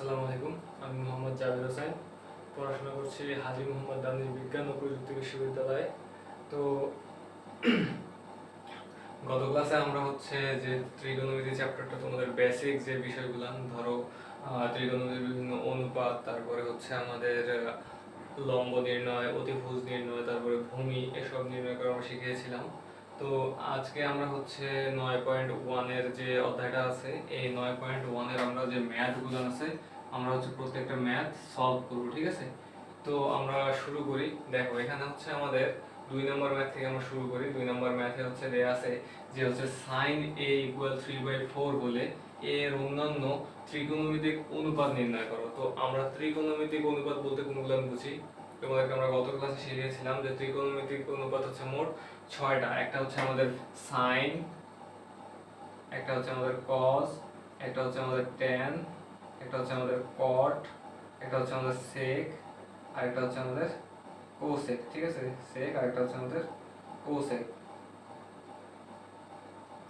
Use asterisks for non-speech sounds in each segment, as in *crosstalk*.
আসসালামু আলাইকুম আমি মোহাম্মদ জাবের হোসেন। পড়াশোনা করছি হাজি মোহাম্মদ দানিশ বিজ্ঞান ও প্রযুক্তি বিশ্ববিদ্যালয়ে। তো *clears throat* গত ক্লাসে আমরা হচ্ছে যে ত্রিগোণমিতি চ্যাপ্টারটা তোমাদের বেসিক যে বিষয়গুলো ধরো আহ, ত্রিগোণমিতির বিভিন্ন অনুপাত তারপরে হচ্ছে আমাদের লম্ব নির্ণয় অতিভুজ নির্ণয় তারপরে ভূমি এসব নির্ণয় করা আমরা শিখিয়েছিলাম। তো আজকে আমরা হচ্ছে নয় পয়েন্ট ওয়ানের যে অধ্যায়টা আছে এই নয় পয়েন্ট ওয়ানের আমরা যে ম্যাথগুলো আছে আমরা হচ্ছে প্রত্যেকটা ম্যাথ সলভ করব, ঠিক আছে? তো আমরা শুরু করি। দেখো, এখানে হচ্ছে আমাদের দুই নম্বর ম্যাথ থেকে আমরা শুরু করি। দুই নম্বর ম্যাথে হচ্ছে দেয়া আছে যে হচ্ছে sine A equal three by four হলে এর অন্যান্য ত্রিকোণমিতিক অনুপাত নির্ণয় করো। তো আমরা ত্রিকোণমিতিক অনুপাত বলতে কোনগুলো বুঝি? তোমাদেরকে আমরা গত ক্লাসে শিখিয়েছিলাম যে ত্রিকোণমিতিক অনুপাত হচ্ছে মোট ছয়টা। একটা হচ্ছে আমাদের সাইন একটা হচ্ছে আমাদের কস একটা হচ্ছে আমাদের ট্যান একটা হচ্ছে আমাদের কট একটা হচ্ছে আমাদের সেক আর একটা হচ্ছে আমাদের কোসেক ঠিক আছে? সেক আর একটা হচ্ছে আমাদের কোসেক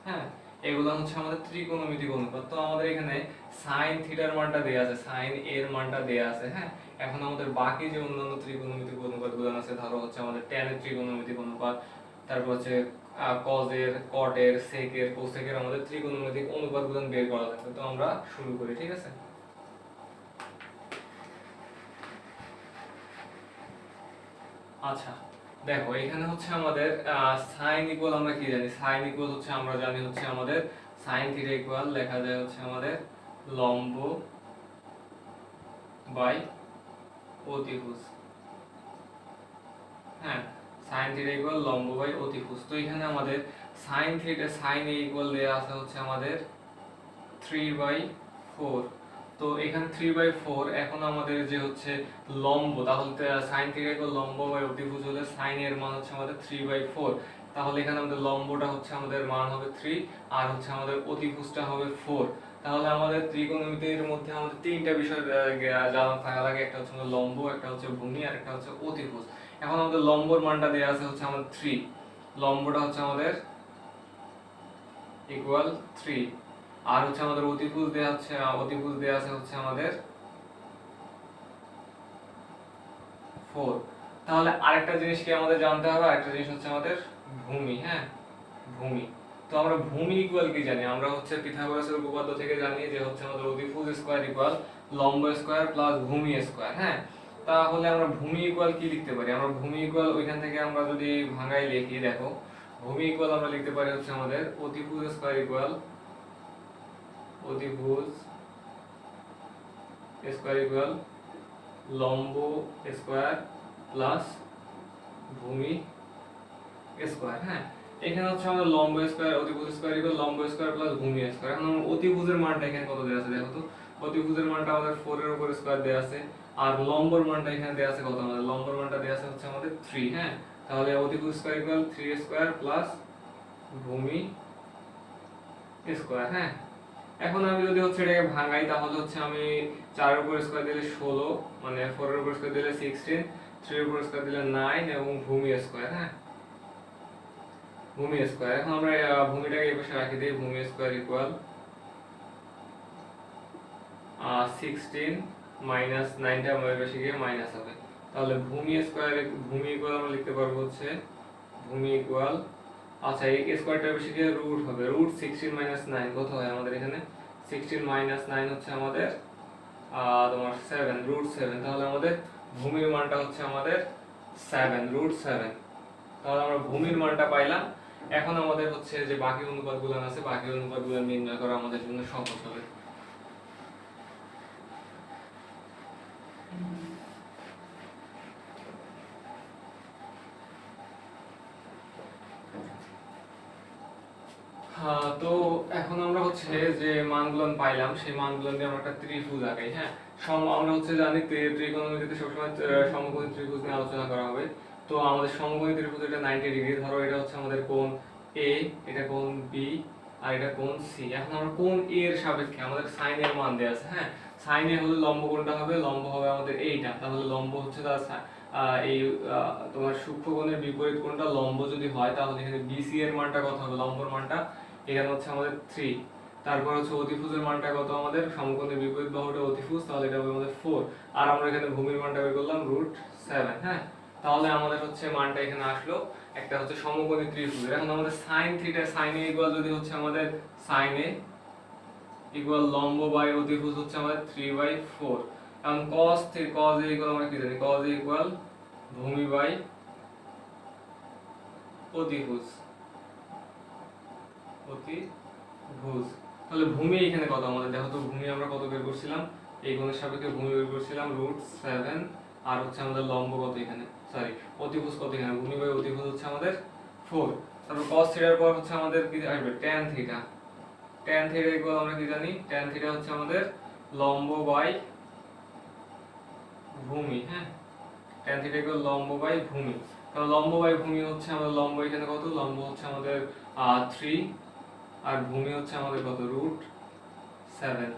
হ্যাঁ এগুলো হচ্ছে আমাদের ত্রিকোণমিতিক অনুপাত। তো আমাদের এখানে সাইন থিটার মানটা দেয়া আছে সাইন এর মানটা দেয়া আছে হ্যাঁ? এখন আমাদের বাকি যে অন্যান্য ত্রিকোণমিতিক অনুপাতগুলো আছে, ধরো হচ্ছে আমাদের ট্যানের ত্রিকোণমিতিক অনুপাত, তারপর হচ্ছে কজের কটের সেকের কোসেকের আমাদের ত্রিকোণমিতিক অনুপাতগুলো বের করা লাগবে তো আমরা শুরু করি, ঠিক আছে? আচ্ছা দেখো, এখানে হচ্ছে আমাদের সাইন ইকুয়াল আমরা কি জানি? সাইন ইকুয়াল হচ্ছে, আমরা জানি হচ্ছে আমাদের সাইন থিটা ইকুয়াল লেখা যায় হচ্ছে আমাদের লম্ব বাই অতিভুজ। হ্যাঁ সাইন থিটা ইকুয়াল লম্ব বাই অতিভুজ। তো এখানে আমাদের sine theta sine A equal দেয়া আছে হচ্ছে আমাদের থ্রি বাই ফোর তো এখানে থ্রি বাই ফোর এখন আমাদের যে হচ্ছে লম্ব, তাহলে সাইন থেকে লম্ব বাই অতিভুজ হলে সাইন এর মান হচ্ছে আমাদের থ্রি বাই ফোর তাহলে এখানে আমাদের লম্বটা হচ্ছে আমাদের মান হবে থ্রি আর হচ্ছে আমাদের অতিভুজটা হবে ফোর তাহলে আমাদের ত্রিকোণমিতির মধ্যে আমাদের তিনটা বিষয় জানা থাকা লাগে, একটা হচ্ছে লম্ব, একটা হচ্ছে ভূমি আর একটা হচ্ছে অতিভুজ। এখন আমাদের লম্বর মানটা দেওয়া আছে হচ্ছে আমাদের থ্রি লম্বটা হচ্ছে আমাদের ইকুয়াল থ্রি আর হচ্ছে আমাদের অতিভুজ দেওয়া হচ্ছে অতিভুজ দেওয়া আছে হচ্ছে আমাদের ফোর তাহলে আরেকটা জিনিস কি আমাদের জানতে হবে? আরেকটা জিনিস হচ্ছে আমাদের ভূমি হ্যাঁ? ভূমি। তো আমরা ভূমি ইকুয়াল কি জানি? আমরা হচ্ছে পিথাগোরাসের উপপাদ্য থেকে জানি যে হচ্ছে আমাদের অতিভুজ স্কয়ার ইকুয়াল লম্ব স্কয়ার প্লাস ভূমি স্কয়ার হ্যাঁ? তাহলে আমরা ভূমি ইকুয়াল কি লিখতে পারি? আমরা ভূমি ইকুয়াল ওইখান থেকে আমরা যদি ভাঙাই লিখি, দেখো, ভূমি ইকুয়াল আমরা লিখতে পারি হচ্ছে আমাদের অতিভুজ স্কয়ার ইকুয়াল অতিভুজ স্কয়ার ইকুয়াল লম্ব স্কয়ার প্লাস ভূমি স্কয়ার হ্যাঁ? এখানে হচ্ছে আমাদের লম্ব স্কয়ার অতিভুজ স্কয়ার ইকুয়াল লম্ব স্কয়ার প্লাস ভূমি স্কয়ার। এখন অতিভুজের মানটা এখানে কত দেওয়া আছে দেখো তো? অতিভুজের মানটা আমাদের 4 এর উপর স্কয়ার দেওয়া আছে, আর লম্বর মানটা এখানে দেওয়া আছে কত? আমাদের লম্বর মানটা দেওয়া আছে হচ্ছে আমাদের 3 হ্যাঁ? তাহলে অতিভুজ স্কয়ার ইকুয়াল 3 স্কয়ার প্লাস ভূমি স্কয়ার হ্যাঁ? এখন আমি যদি হচ্ছে এটাকে ভাঙাই, তাহলে হচ্ছে আমি 4 এর উপর স্কয়ার দিলে 16 মানে 4 এর উপর স্কয়ার দিলে 16 3 এর উপর স্কয়ার দিলে 9 এবং ভূমি স্কয়ার হ্যাঁ? ভূমি স্কয়ার এখন আমরা ভূমিটাকে এই পাশে রাখি দিই, ভূমি স্কয়ার ইকুয়াল সিক্সটিন মাইনাস নাইনটা আমার পাশে গিয়ে মাইনাস হবে। তাহলে ভূমি স্কোয়ার ভূমি ইকুয়াল আমরা লিখতে পারব হচ্ছে, ভূমি ইকুয়াল আচ্ছা এই স্কোয়ারটার বেশি গিয়ে রুট হবে। রুট সিক্সটিন মাইনাস নাইন কত হয় আমাদের এখানে? সিক্সটিন মাইনাস নাইন হচ্ছে আমাদের তোমার সেভেন রুট সেভেন তাহলে আমাদের ভূমির মানটা হচ্ছে আমাদের সেভেন রুট সেভেন তাহলে আমরা ভূমির মানটা পাইলাম। এখন আমাদের হচ্ছে যে বাকি অনুপাতগুলো আছে, বাকি অনুপাতগুলো নির্ণয় করা আমাদের জন্য সহজ হবে। তো এখন আমরা হচ্ছে যে মানগুলো পাইলাম, সেই মানগুলো দিয়ে আমরা একটা ত্রিভুজ আঁকাই হ্যাঁ? সম আমরা হচ্ছে জানি ত্রিকোণমিতিতে সবসময় ত্রিভুজ নিয়ে আলোচনা করা হবে। তো আমাদের ত্রিভুজ এটা 90 ডিগ্রি ধরো এটা হচ্ছে আমাদের কোণ এ এটা কোণ বি আর এটা কোণ সি এখন আমরা কোণ এ এর সাপেক্ষে আমাদের মান দেওয়া আছে হ্যাঁ? হলে লম্ব কোণটা হবে, লম্ব হবে আমাদের এইটা তাহলে লম্ব হচ্ছে তার এই তোমার সূক্ষ্ম কোণের বিপরীত কোণটা লম্ব যদি হয়, তাহলে এখানে বিসি এর মানটা কত হবে, লম্বর মানটা এখানে হচ্ছে আমাদের থ্রি তারপর হচ্ছে অতিভুজের মানটা কত আমাদের? সমকোণের বিপরীত বাহুটা অতিভুজ, তাহলে এটা হবে আমাদের ফোর আর আমরা এখানে ভূমির মানটা বের করলাম রুট সেভেন হ্যাঁ? তাহলে আমাদের হচ্ছে মানটা এখানে আসলো। একটা হচ্ছে সমকোণী ত্রিভুজ। এখন আমাদের sine theta sine A equal যদি হচ্ছে আমাদের সাইন এ ইকুয়াল লম্ব বাই অতিভুজ হচ্ছে আমাদের থ্রি বাই ফোর এখন কস থ্রি কস এ ইকুয়াল আমরা কি জানি? কস এ ইকুয়াল ভূমি বাই অতিভুজ। অতিভুজ তাহলে ভূমি এখানে কত? আমাদের দেখো তো ভূমি আমরা কত বের করছিলাম? এই কোণের সাপেক্ষে ভূমি বের করছিলাম রুট সেভেন আর হচ্ছে আমাদের লম্ব কত এখানে? সরি অতিভুজ কত এখানে? ভূমি বাই অতিভুজ হচ্ছে আমাদের ফোর তারপর থিটার পর হচ্ছে আমাদের কি আসবে? থিটা থিটা ইকুয়াল আমরা কি জানি? থিটা হচ্ছে আমাদের লম্ব বাই ভূমি হ্যাঁ? tan থিটা ইকুয়াল লম্ব বাই ভূমি। লম্ব বাই ভূমি হচ্ছে আমাদের লম্ব এখানে কত? লম্ব হচ্ছে আমাদের আর ভূমি হচ্ছে আমাদের কত? রুট সেভেন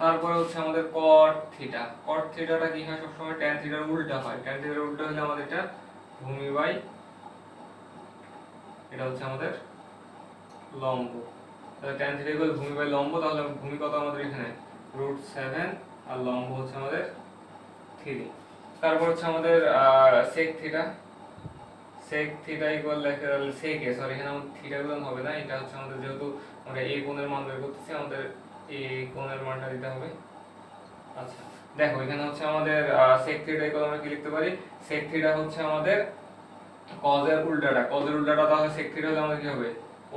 তারপরে হচ্ছে আমাদের কট থিটা কট থিটাটা কি হয় সবসময়? ট্যান থিটার উল্টা হয়। ট্যান থিটার উল্টা হলে আমাদের এটা ভূমি বাই এটা হচ্ছে আমাদের লম্ব। তাহলে ট্যান থিটা ইকুয়াল ভূমি বাই লম্ব, তাহলে ভূমি কত আমাদের এখানে? রুট সেভেন আর লম্ব হচ্ছে আমাদের থ্রি তারপর হচ্ছে আমাদের sec theta sec theta equal লেখা সেক এ সরি এখানে আমাদের থিটা গুলো হবে না, এটা হচ্ছে আমাদের যেহেতু আমরা এই কোণের মান বের করতেছি, আমাদের এই কোণের মানটা দিতে হবে। আচ্ছা দেখো, এখানে হচ্ছে আমাদের সেক থিটা ইকুয়াল আমরা কি লিখতে পারি? সেক থিটা হচ্ছে আমাদের কজের উল্টাটা। কজের উল্টাটা তাহলে সেক থিটা হলে আমাদের কি হবে?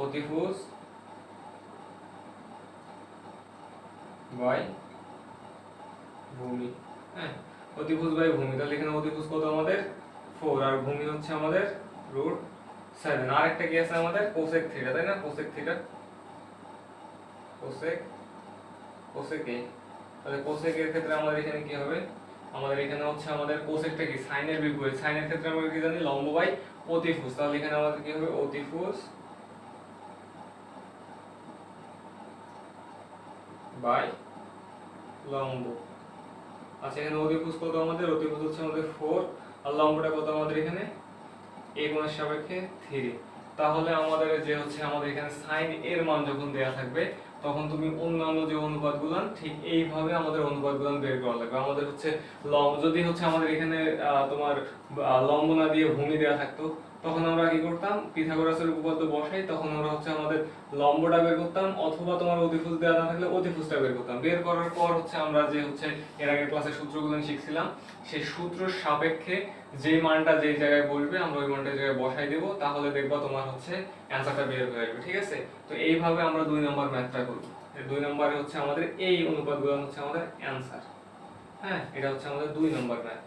অতিভুজ বাই ভূমি। হ্যাঁ অতিভুজ বাই ভূমি। তাহলে এখানে অতিভুজ কত আমাদের? ফোর আর ভূমি হচ্ছে আমাদের রুট সেভেন আর একটা কি আছে আমাদের? কোসেক থিটা তাই না? কোসেক থিটা কোসেক কোসেক তাহলে কোসেক এর ক্ষেত্রে আমাদের এখানে কি হবে? আমাদের এখানে হচ্ছে আমাদের কোসেকটা কি? সাইনের বিপরীত। সাইনের ক্ষেত্রে আমরা কি জানি? লম্ব বাই অতিভুজ। তাহলে এখানে আমাদের কি হবে? অতিভুজ বাই লম্ব। আচ্ছা এখানে অতিভুজ কত আমাদের? অতিভুজ হচ্ছে আমাদের ফোর আর লম্বটা কত আমাদের এখানে? এ গুণের সাপেক্ষে থ্রি তাহলে আমাদের যে হচ্ছে আমাদের এখানে সাইন এর মান যখন দেয়া থাকবে, তখন তুমি অন্যান্য যে অনুপাতগুলো ঠিক এইভাবে আমাদের অনুপাতগুলো বের করা লাগবে। আমাদের হচ্ছে লম্ব যদি হচ্ছে আমাদের এখানে তোমার লম্ব না দিয়ে ভূমি দেওয়া থাকতো তখন আমরা কি করতাম? পিথাগোরাসের উপপাদ্য বসাই, তখন আমরা হচ্ছে আমাদের লম্বটা বের করতাম, অথবা তোমার অতিভুজ দেওয়া না থাকলে অতিভুজটা বের করতাম। বের করার পর হচ্ছে আমরা যে হচ্ছে এর আগের ক্লাসে সূত্রগুলো শিখছিলাম, সেই সূত্র সাপেক্ষে যে মানটা যে জায়গায় বসবে, আমরা ওই মানটা জায়গায় বসাই দেব, তাহলে দেখবা তোমার হচ্ছে অ্যান্সারটা বের হয়ে আসবে, ঠিক আছে? তো এইভাবে আমরা দুই নম্বর ম্যাথটা করব দুই নম্বরে হচ্ছে আমাদের এই অনুপাতগুলো হচ্ছে আমাদের অ্যান্সার হ্যাঁ এটা হচ্ছে আমাদের দুই নম্বর ম্যাথ